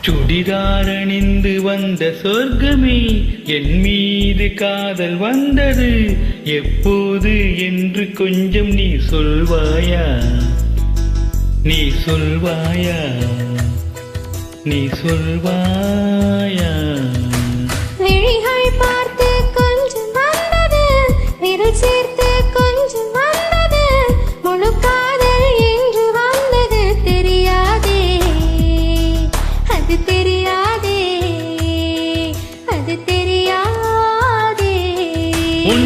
சுடிதாரணிந்து வந்த சொர்க்கமே என் மீது காதல் வந்தது. எப்போது என்று கொஞ்சம் நீ சொல்வாயா? நீ சொல்வாயா? நீ சொல்வாயா?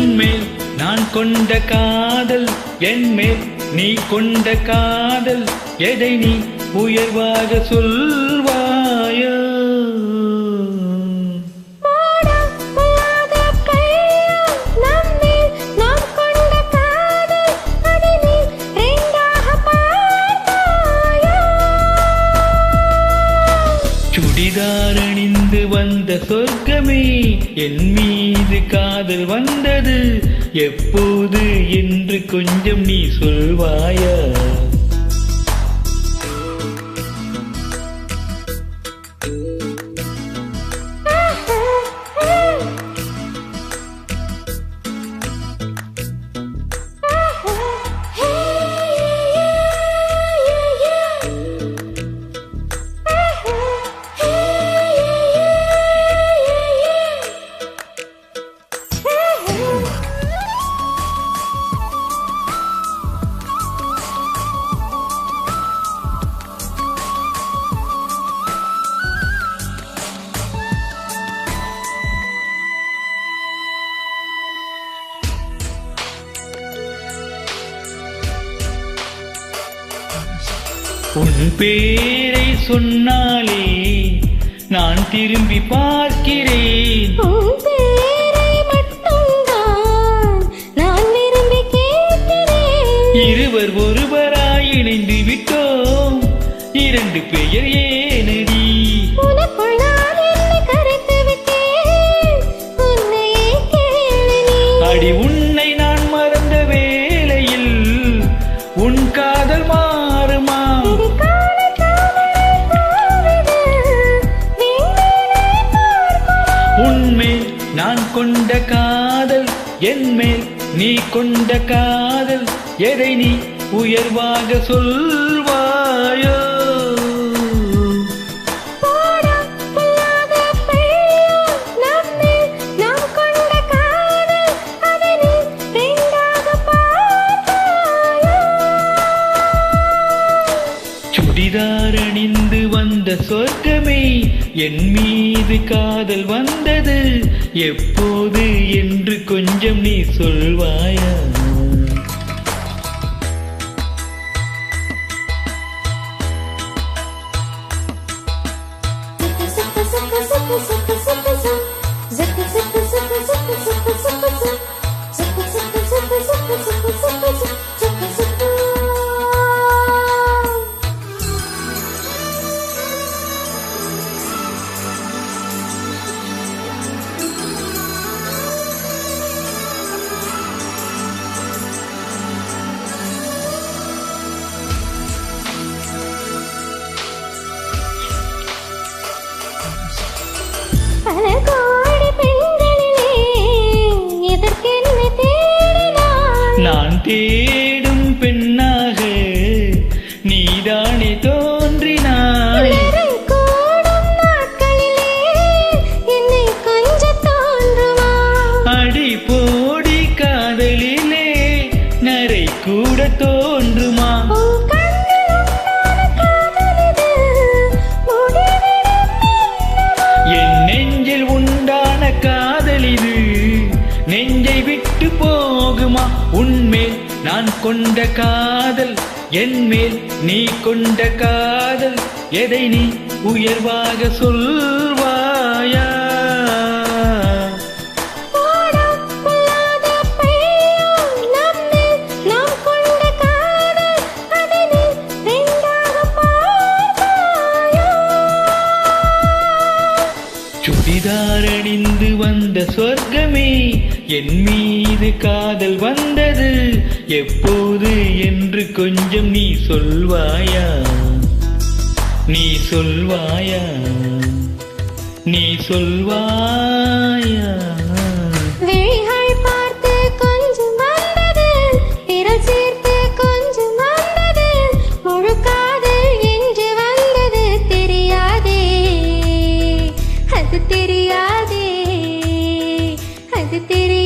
உன்மேல் நான் கொண்ட காதல் என் மேல் நீ கொண்ட காதல் எதை நீ உயர்வாக சொல்வாயோ? போடா, வாழ்ந்து வந்த சொர்க்கமே என் மீது காதல் வந்தது. எப்போது என்று கொஞ்சம் நீ சொல்வாயா? உன் பேரை சொன்னாலே நான் திரும்பி பார்க்கிறேன். உன் இருவர் ஒருவராய் இணைந்து விட்டோம். இரண்டு பெயர் ஏனடி? உனக்குள் நான் கொண்ட காதல் என் மேல் நீ கொண்ட காதல் எதை நீ உயர்வாக சொல்வாயோ? என் மீது காதல் வந்தது. எப்போது என்று கொஞ்சம் நீ சொல்வாயா? பல தோன்றுமா? என் நெஞ்சில் உண்டான காதலிது நெஞ்சை விட்டு போகுமா? உன்மேல் நான் கொண்ட காதல் என் மேல் நீ கொண்ட காதல். எதை நீ உயர்வாக சொல் ரெண்டாக வந்த சொர்க்கமே என் மீது காதல் வந்தது. எப்போது என்று கொஞ்சம் நீ சொல்வாயா? நீ சொல்வாயா? நீ சொல்வாயா? தெரியாதே அது தெரியாது